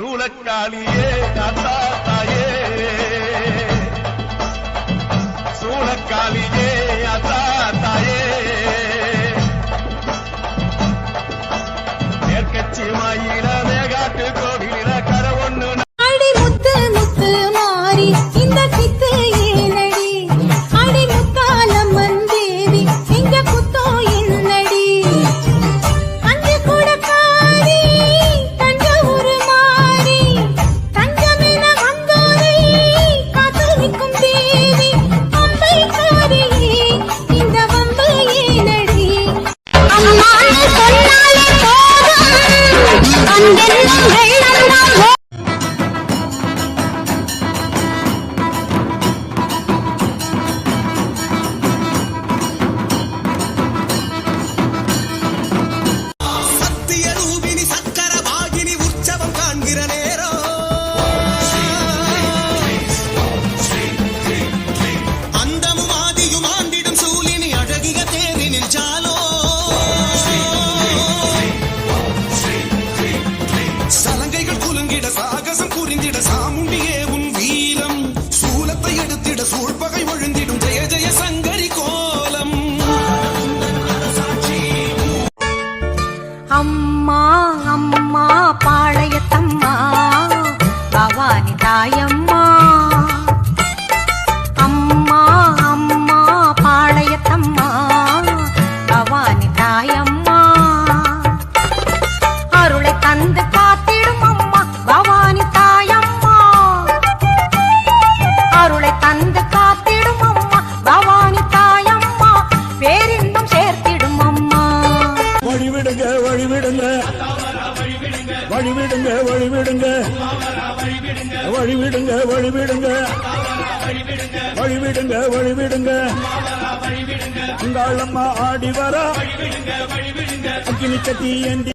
சூளக்காளியே தாத்தா. da da என சூழ்பகை ஒழுந்திடும் ஜெய ஜெய சங்கரி கோலம். அம்மா அம்மா. வழிவிடுங்க. வழிவிடுங்க வழிவிடுங்க. வழிவிடுங்க வழிவிடுங்க. வழிவிடுங்க வழிவிடுங்க. உங்கள் அம்மா ஆடி வரா. அக்கினி கத்தி ஏந்தி